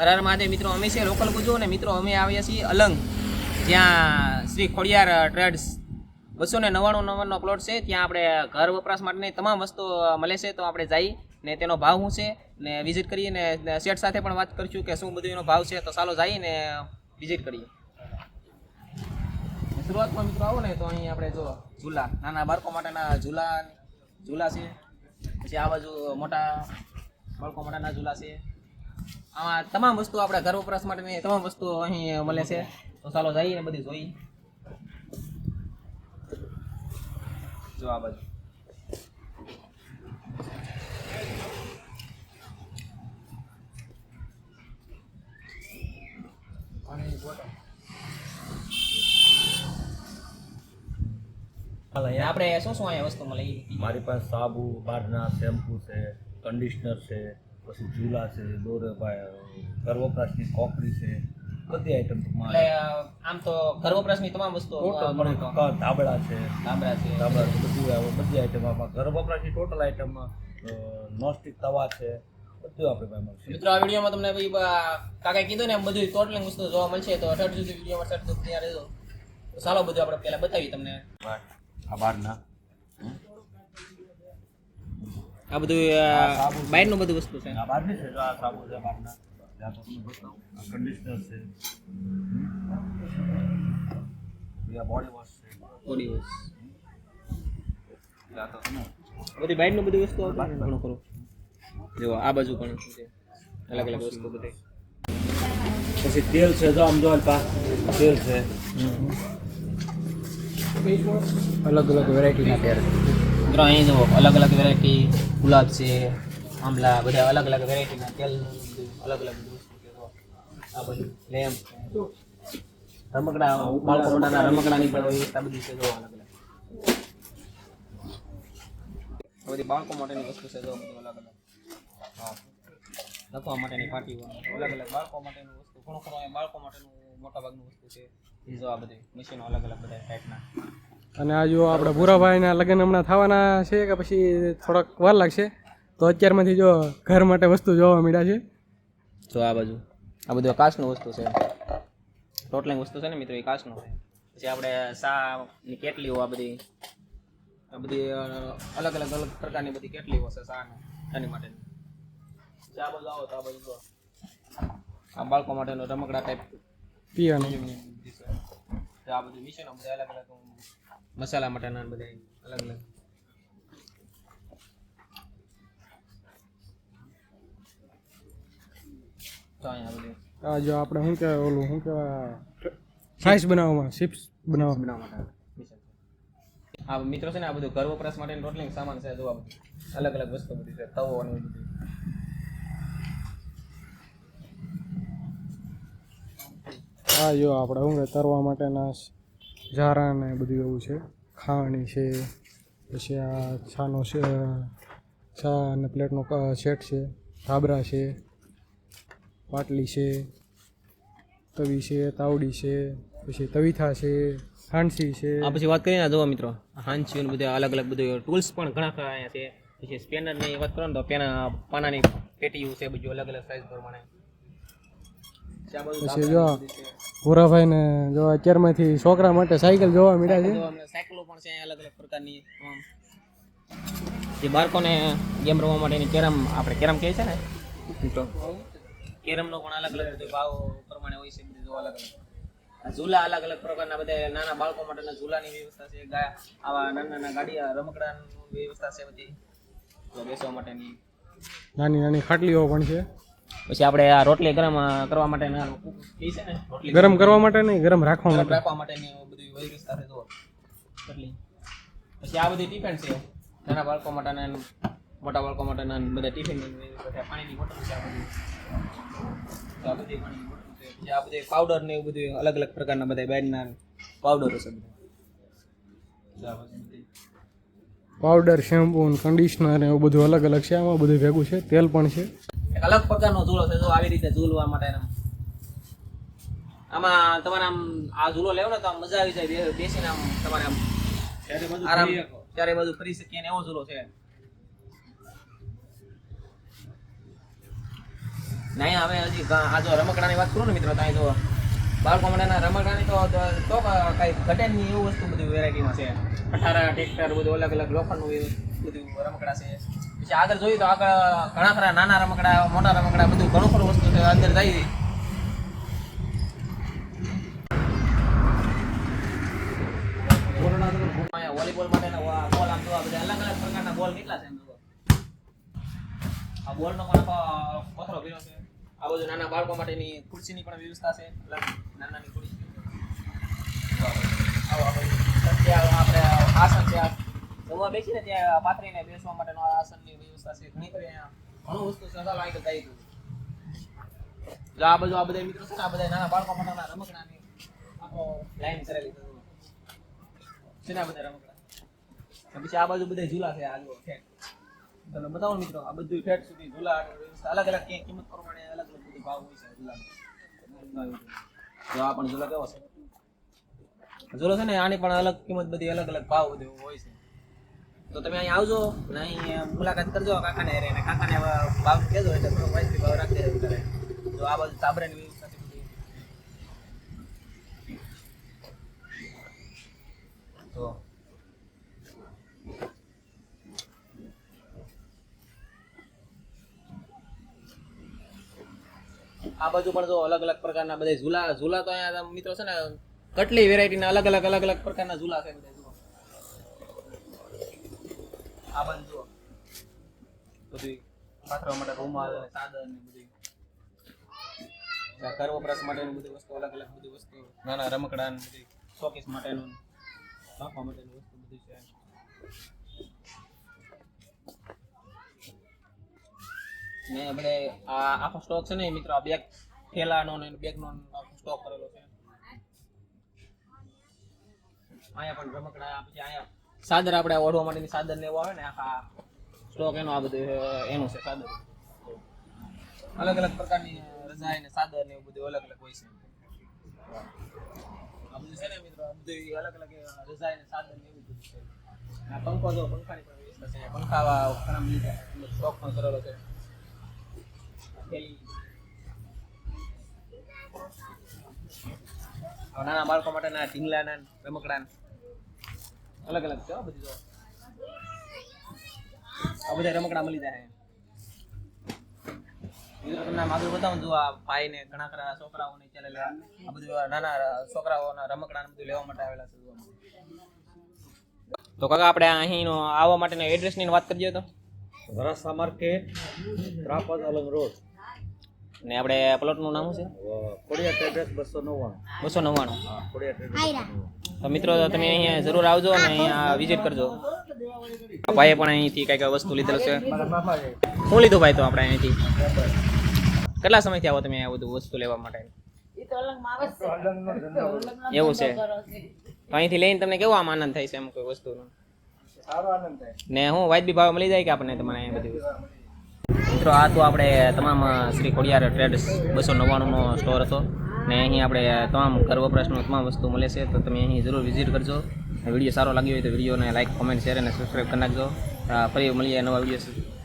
હર હર મહાદેવ. મિત્રો, અમે છે લોકલ ગુજો અને મિત્રો, અમે આવ્યા છીએ અલંગ. જ્યાં શ્રી ખોડિયાર ટ્રેડ્સ બસો ને નવ્વાણું નવ્વાણુંનો પ્લોટ છે. ત્યાં આપણે ઘર વપરાશ માટેની તમામ વસ્તુ મળે છે. તો આપણે જઈ ને તેનો ભાવ શું છે ને વિઝિટ કરીએ ને શેઠ સાથે પણ વાત કરીશું કે શું બધું એનો ભાવ છે. તો ચાલો જઈએ ને વિઝિટ કરીએ. શરૂઆતમાં મિત્રો આવો ને તો અહીં આપણે જો ઝૂલા. નાના બાળકો માટેના ઝૂલા ઝૂલા છે. પછી આ બાજુ મોટા બાળકો માટેના ઝૂલા છે. આમાં તમામ વસ્તુ આપણે ઘર વપરાશ માટેની તમામ વસ્તુ અહીં મળે છે. તો ચાલો જઈએ ને બધી જોઈ જો આ બાજુ. આપણે શું શું અહીંયા વસ્તુ મળે મારી પાસે સાબુ, બારના શેમ્પુ છે કન્ડિશનર છે પછી ઝૂલા છે દોરે ઘર વપરાશની કોકરી છે બધી આઈટમ ટૂંકમાં આમ તો ઘર વપરાશની તમામ વસ્તુઓ અ, મળે તો. ધાબળા છે. ધાબળા છે. ધાબળા છે બધી આવે બધી આઈટમ આમાં. ઘર વપરાશની ટોટલ આઈટમ નોસ્ટિક તવા છે બધું આપણે ભાઈ મળશે. મિત્રો આ વિડીયોમાં તમને ભાઈ કાકા કીધું ને એમ બધું ટોટલિંગ વસ્તુ જોવા મળશે તો અઢાર સુધી વિડીયોમાં સર તો ત્યાં રહેજો. ચાલો બધું આપણે પહેલાં બતાવીએ તમને. આ બારના આ બધું બાયરનું બધું વસ્તુ છે. આ બારની છે આ સાબુ છે બહારના. ત્યાં તો તમને બતાવું આ કન્ડિશનર છે. બીજા બોડી વોશ છે. બોડી વોશ બધી બાયરનું બધી વસ્તુ આવતી હોય ને ઘણું ખરું. જો આ બાજુ પણ છે અલગ અલગ વસ્તુ બધી. પછી તેલ છે જો આમ જો અલ્પા તેલ છે. અલગ અલગ વેરાયટીના તેલ મિત્રો, અહીં જો અલગ અલગ વેરાયટી ગુલાબ છે, આંબલા, બધા અલગ અલગ વેરાયટીના તેલ, અલગ અલગ આ બધું લેમ્પ રમકડા બાળકો મોટાના રમકડાની પણ વ્યવસ્થા બધી છે જો અલગ અલગ. આ બધી બાળકો માટેની વસ્તુ છે જો, બધું અલગ અલગ. હા. લખવા માટેની પાટીઓ અલગ અલગ બાળકો માટેનું વસ્તુ, ઘણું ખરું, બાળકો માટેનું મોટા ભાગનું વસ્તુ છે. એ જો આ બધી મશીનો અલગ અલગ બધા ટાઈપના અને આ જો આપણે ભૂરાભાઈના લગ્ન હમણાં થવાના છે કે પછી થોડોક વાર લાગશે તો અત્યારમાંથી જો ઘર માટે વસ્તુ જોવા મળ્યા છે. જો આ બાજુ. આ બધું કાચનું વસ્તુ છે. ટોટલિંગ વસ્તુ છે ને મિત્રો એ કાચનું છે. પછી આપણે સા ની કેટલીઓ આ બધી આ બધી અલગ અલગ અલગ પ્રકારની બધી કેટલીઓ છે સા એની પછી આ બાજુ આવો તો આ બાજુ આ બાળકો માટેનો રમકડા ટાઈપ પીવાનું આ બધું વિશેનો બધા અલગ અલગ મસાલા માટેના બધા અલગ અલગ. આ જો આપણે શું કહેવાય ઓલું શું કહેવાય ફ્રાઈસ બનાવવામાં ચિપ્સ બનાવવા બનાવવા માટે આ મિત્રો છે ને આ બધું ઘર વપરાશ માટેનું રોટલિંગ સામાન છે જોવા બધું અલગ અલગ વસ્તુ બધી છે તવો અને બધું. આ જો આપણે શું તરવા માટેના ઝારા ને બધું એવું છે. ખાવાની છે પછી આ છાનો છે છા અને પ્લેટનો સેટ છે ધાબરા છે પાટલી છે તવી છે તાવડી છે પછી તવીથા છે હાંસી છે. આ પછી વાત કરીએ ને જોવા મિત્રો. હાંસી ને બધા અલગ અલગ બધું ટૂલ્સ પણ ઘણા ખરા અહીંયા છે. પછી સ્પેનરની વાત કરો ને તો પેના પાનાની પેટીઓ છે બધું અલગ અલગ સાઇઝ પ્રમાણે. પછી આ બધું ને જો અત્યારમાંથી છોકરા માટે સાયકલ જોવા મળ્યા છે. જો અમને સાયકલો પણ છે અલગ અલગ પ્રકારની. જે બાળકોને ગેમ રમવા માટેની કેરમ આપણે કેરમ કહે છે ને? કેરમનો પણ અલગ અલગ ભાવ પ્રમાણે હોય છે બધું અલગ અલગ. આ ઝૂલા અલગ અલગ પ્રકારના બધા નાના બાળકો માટેના ઝૂલાની વ્યવસ્થા છે આવા નાના નાના ગાડીયા રમકડાની વ્યવસ્થા છે બધી. બેસવા માટેની. નાની નાની ખાટલીઓ પણ છે. પછી આપણે આ રોટલી ગરમ કરવા માટેના ઈ ને? રોટલી ગરમ કરવા માટે નહીં ગરમ રાખવા માટે. રાખવા માટેની બધી વ્યવસ્થા સાથે તો પછી આ બધી ટિફિન છે. નાના બાળકો માટેના ને મોટા બાળકો માટેના ને બધા ટિફિન પાણીની બોટલ છે આ બધી. આ બધી પાણીની બોટલ છે. પછી આ બધી પાવડર ને એવું બધું અલગ અલગ પ્રકારના બધા બેડના પાવડરો છે બધી. પાવડર શેમ્પુ કન્ડિશનર એવું બધું અલગ અલગ છે. આમાં બધું ભેગું છે. તેલ પણ છે. એક અલગ પ્રકારનો ઝૂલો છે જો આવી રીતે ઝૂલવા માટે આમાં તમારે આમ આ ઝૂલો લેવો ને તો આમ મજા આવી જાય બેસીને આમ તમારે આમ આરામ ત્યારે બધું ફરી શકીએ એવો ઝૂલો છે. નહીં હવે હજી આ જો રમકડાની વાત કરું ને મિત્રો ત્યાં જો બાળકો માટેના રમકડાની તો તો- કઈ ઘટે ની નહીં એવું વસ્તુ બધું વેરાયટીમાં છે. અઠારા ટ્રેક્ટર બધું અલગ અલગ લોખંડનું બધું રમકડા છે. પછી આગળ જોઈએ તો આગળ ઘણા ખરા નાના રમકડા મોટા રમકડા બધું ઘણું ખરું વસ્તુ છે અંદર જાય વોલીબોલ માટેના બોલ આમ બધા અલગ અલગ પ્રકારના બોલ કેટલા છે આ બોલનો પણ પથરો ભર્યો છે આ બધું નાના બાળકો માટેની ખુરશીની પણ વ્યવસ્થા છે નાની ખુરશી આપણે આસન છે આ જમવા બેસીને ત્યાં પાથરીને બેસવા માટેનો આસનની વ્યવસ્થા છે. ઘણી બધી અહીંયા ઘણું વસ્તુ ચાલો આગળ જઈએ. તો. જો આ બધું આ બધા મિત્રો છે ને, આ બધા નાના બાળકો માટેના રમકડાની આખો લાઈન કરેલી છે. ને આ બધા રમકડા પછી આ બાજુ બધા ઝૂલા છે, આ જુઓ તમને બતાવો મિત્રો, આ બધું ફેટ સુધી ઝૂલા અલગ અલગ ક્યાંય કિંમત પ્રમાણે અલગ અલગ બધી ભાવ હોય છે ઝૂલા જો આ પણ ઝૂલા કેવો છે? ઝૂલો છે ને, આની પણ અલગ કિંમત બધી અલગ અલગ ભાવ બધું હોય છે. તો તમે અહીં આવજો ને અહીં મુલાકાત કરજો. કાકાને હારે ને કાકાને ભાવ કહેજો, એટલે થોડો વાજબી ભાવ રાખી દેજો કરે. તો આ બાજુ સાબરાની વ્યવસ્થા તો આ બાજુ પણ જો અલગ અલગ પ્રકારના બધા ઝૂલા ઝૂલા તો અહીંયા મિત્રો છે ને, કેટલી વેરાયટીના અલગ અલગ અલગ અલગ પ્રકારના ઝૂલા છે બધા. આ જુઓ. બધું પાથરવા માટે રૂમાલ અને સાધન ને બધી. ઘર વપરાશ માટેની બધી વસ્તુ, અલગ અલગ બધી વસ્તુ, નાના રમકડા ને બધી શોકેસ માટેનું, રાખવા માટેની વસ્તુ બધી છે. ને આપણે આ આખો સ્ટોક છે ને મિત્રો, આ બેગ થેલાનો ને બેગનો આખો સ્ટોક કરેલો છે. અહીંયા પણ રમકડા પછી અહીંયા સાદર આપણે ઓઢવા માટેની સાદર ને એવું આવે ને, આખા સ્ટોક એનો, આ બધું એનું છે સાદર. અલગ અલગ પ્રકારની રજાઈ ને સાદર ને એવું બધું અલગ અલગ હોય છે. ને મિત્રો બધું અલગ અલગ રજાઈ ને સાદર છે. આ પંખો જો પંખાની પંખા સ્ટોક પણ કરેલો છે. નાના બાળકો માટેના ઢીંગલાના રમકડા અલગ અલગ છે બધી જો આ બધા રમકડા મળી જાય. મિત્રો તમને આગળ બતાવું જો આ ભાઈ ને ઘણા ખરા છોકરાઓને ચાલે આ બધું નાના છોકરાઓના રમકડા બધું લેવા માટે આવેલા છે. તો કાકા આપણે અહીંનો આવવા માટેના એડ્રેસની વાત કરીએ તો. Varasa market Trapaj Alang road. ને આપણે પ્લોટનું નામ શું છે? કોડિયા એડ્રેસ બસો નવ્વાણું. બસો નવ્વાણું. કોડિયા ટ્રેડર્સ તો મિત્રો તમે અહીંયા જરૂર આવજો અને અહીંયા વિઝિટ કરજો. ભાઈએ પણ અહીંથી કંઈક વસ્તુ લીધેલ છે. શું લીધું ભાઈ તો આપણે અહીંથી. કેટલા સમયથી આવો તમે આ બધું વસ્તુ લેવા માટે? એવું છે. અહીંથી લઈને તમને કેવો આમ આનંદ થાય છે એમ કોઈ વસ્તુનો? ને હું વાજબી ભાવે મળી જાય કે આપણને તમારે અહીંયા બધી મિત્રો, આ તો આપણે તમામ શ્રી ખોડિયાર ટ્રેડર્સ બસો નવ્વાણુંનો સ્ટોર હતો. ને અહીં આપણે તમામ ઘર વપરાશનું તમામ વસ્તુ મળે છે, તો તમે અહીં જરૂર વિઝિટ કરજો. વીડિયો સારો લાગ્યો હોય તો વિડીયોને લાઇક કોમેન્ટ શેર અને સબસ્ક્રાઈબ કરી નાખજો. ફરી મળીએ નવા વીડિયો